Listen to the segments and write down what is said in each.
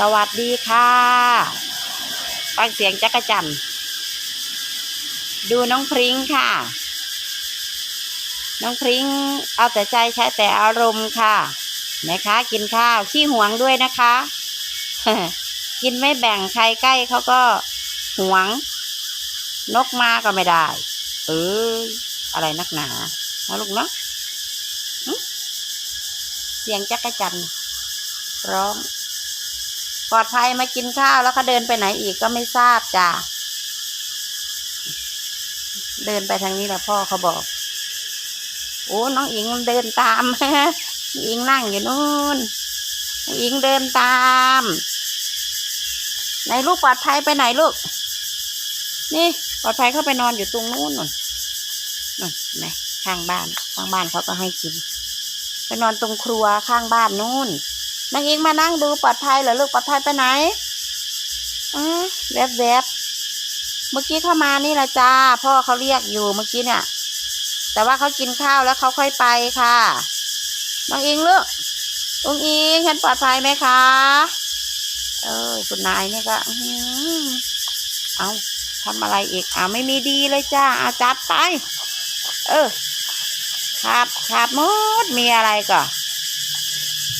สวัสดีค่ะฟังเสียงจักรจันดูน้องพริ้งค่ะ น้องพริ้งเอาแต่ใจใช้แต่อารมณ์ค่ะนะคะ กินข้าวขี้หวงด้วยนะคะ กินไม่แบ่งใครใกล้เขาก็หวง นกมาก็ไม่ได้ เอออะไรนักหนาเอาลูกเนาะเสียงจักรจันร้อง ปลอดภัยมากินข้าวแล้วเขาเดินไปไหนอีกก็ไม่ทราบจ้ะเดินไปทางนี้แหละพ่อเขาบอก โอ้น้องอิงเดินตามน้องอิงนั่งอยู่นู่นน้องอิงเดินตามไหนลูกปลอดภัยไปไหนลูก นี่ปลอดภัยเข้าไปนอนอยู่ตรงนู้นนู่นนู่นไหนข้างบ้านข้างบ้านเขาก็ให้กิน ไปนอนตรงครัวข้างบ้านนู่น นางเอิงมานั่งดูปลอดภัยเหรอลูกปลอดภัยไปไหนอือแวบแวบๆเมื่อกี้เข้ามานี่แหละจ้า พ่อเขาเรียกอยู่เมื่อกี้เนี่ย แต่ว่าเขากินข้าวแล้วเขาค่อยไปค่ะน้องอิงลูกองอิงฉันปลอดภัยไหมคะ เออคุณนายเนี่ยก็อื้อหือเอาทำอะไรอีกอ่าไม่มีดีเลยจ้าอาจัดไป เออขาดขาดมดมีอะไรก่อ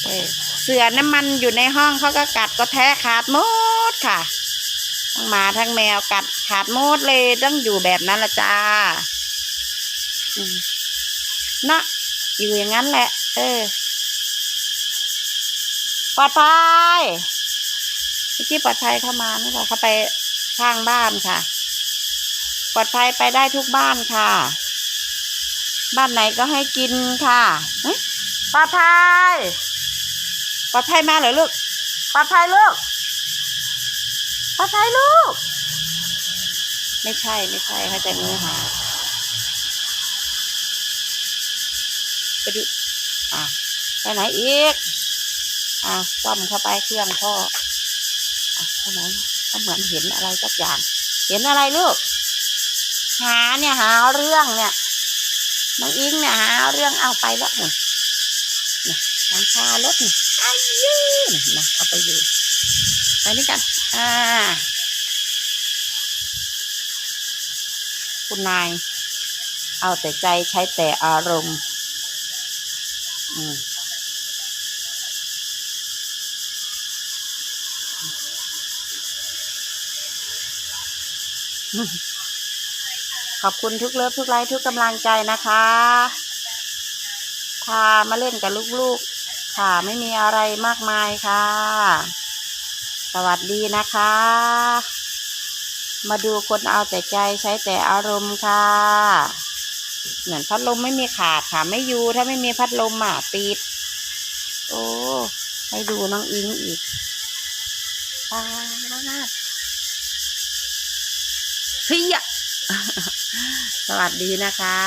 เออ เสือน้ำมันอยู่ในห้องเขาก็กัดก็แท้ขาดมดค่ะทั้งหมาทั้งแมวกัดขาดมดเลยต้องอยู่แบบนั้นละจ้าเนาะอยู่อย่างนั้นแหละ เออปลอดภัยเมื่ปลอดภัยเข้ามานี่แหละเขาไปข้างบ้านค่ะ ปลอดภัยไปได้ทุกบ้านค่ะ บ้านไหนก็ให้กินค่ะปลอดภัย ปลอดภัยมาเหรอลูกปลอดภัยลูกปลอดภัยลูก ไม่ใช่ไม่ใช่เขาจะมือหาไปดูอะไปไหนอีกอะซ่อมเข้าไปเครื่องพ่ออะไปไหนเขาเหมือนเห็นอะไรสักอย่าง เห็นอะไรลูก หาเนี่ยหาเรื่องเนี่ยน้องอิงเนี่ยหาเรื่องเอาไปแล้วนี่ นี่หลังคารถนี่อายืนนะเอาไปอยู่ไปนี่กัน อ่า คุณนาย เอาแต่ใจใช้แต่อารมณ์อืมขอบคุณทุกเลิฟทุกไลค์ทุกกำลังใจนะคะ พามาเล่นกับลูกๆ ค่ะ ไม่มีอะไรมากมายค่ะ สวัสดีนะคะ มาดูคนเอาแต่ใจใช้แต่อารมณ์ค่ะ เหมือนพัดลมไม่มีขาดค่ะ ไม่อยู่ถ้าไม่มีพัดลมอะปิด โอ้ ให้ดูน้องอิงอีกป้าดเฮียสวัสดีนะคะ